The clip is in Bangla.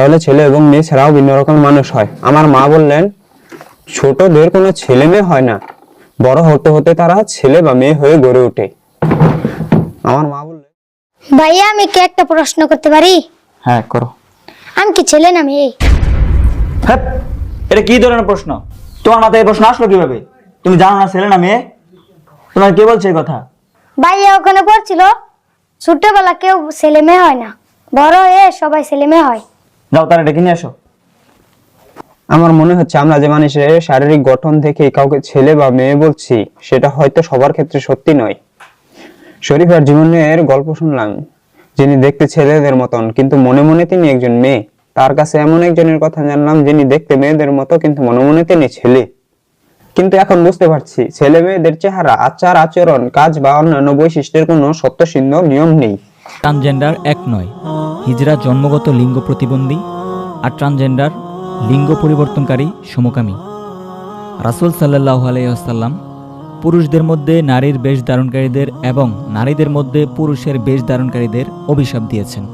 তাহলে ছেলে এবং মেয়ে ছাড়াও ভিন্ন রকম মানুষ হয়। আমার মা বললেন ছোটদের কোনো ছেলে মেয়ে হয় না। বড় হতে হতে তারা ছেলে বা মেয়ে হয়ে গড়ে ওঠে। আমার মা বললেন ভাইয়া আমি কি একটা প্রশ্ন করতে পারি? হ্যাঁ করো। আমি কি ছেলে না মেয়ে? হ্যাঁ এটা কি ধরনের প্রশ্ন? তোমার মাথায় এই প্রশ্ন আসলো কীভাবে? তুমি জানো না ছেলে না মেয়ে? তোমার কে বলছে এই কথা? ভাইয়া ওখানে পড়ছিল ছোটবেলা কেউ ছেলে মেয়ে হয় না। বড় হয়ে সবাই ছেলে মেয়ে হয়। যাও তারা ডেকে নিয়ে আসো। আমার মনে হচ্ছে আমরা যে মানুষের শারীরিক গঠন থেকে কাউকে ছেলে বা মেয়ে বলছি সেটা হয়তো সবার ক্ষেত্রে সত্যি নয়। শরীফার জীবনের গল্প শুনলাম যিনি দেখতে ছেলেদের মতন কিন্তু মনে মনে তিনি একজন মেয়ে। তার কাছে এমন একজনের কথা জানলাম যিনি দেখতে মেয়েদের মতো কিন্তু মনে মনে তিনি ছেলে। কিন্তু এখন বুঝতে পারছি ছেলে মেয়েদের চেহারা আচার আচরণ কাজ বা অন্যান্য বৈশিষ্ট্যের কোনো সত্যসিদ্ধ নিয়ম নেই। ট্রান্সজেন্ডার এক নয়। হিজরা জন্মগত লিঙ্গ প্রতিবন্ধী আর ট্রান্সজেন্ডার লিঙ্গ পরিবর্তনকারী সমকামী। রাসুল সাল্লাহ আলাইসাল্লাম পুরুষদের মধ্যে নারীর বেশ ধারণকারীদের এবং নারীদের মধ্যে পুরুষের বেশ ধারণকারীদের অভিশাপ দিয়েছেন।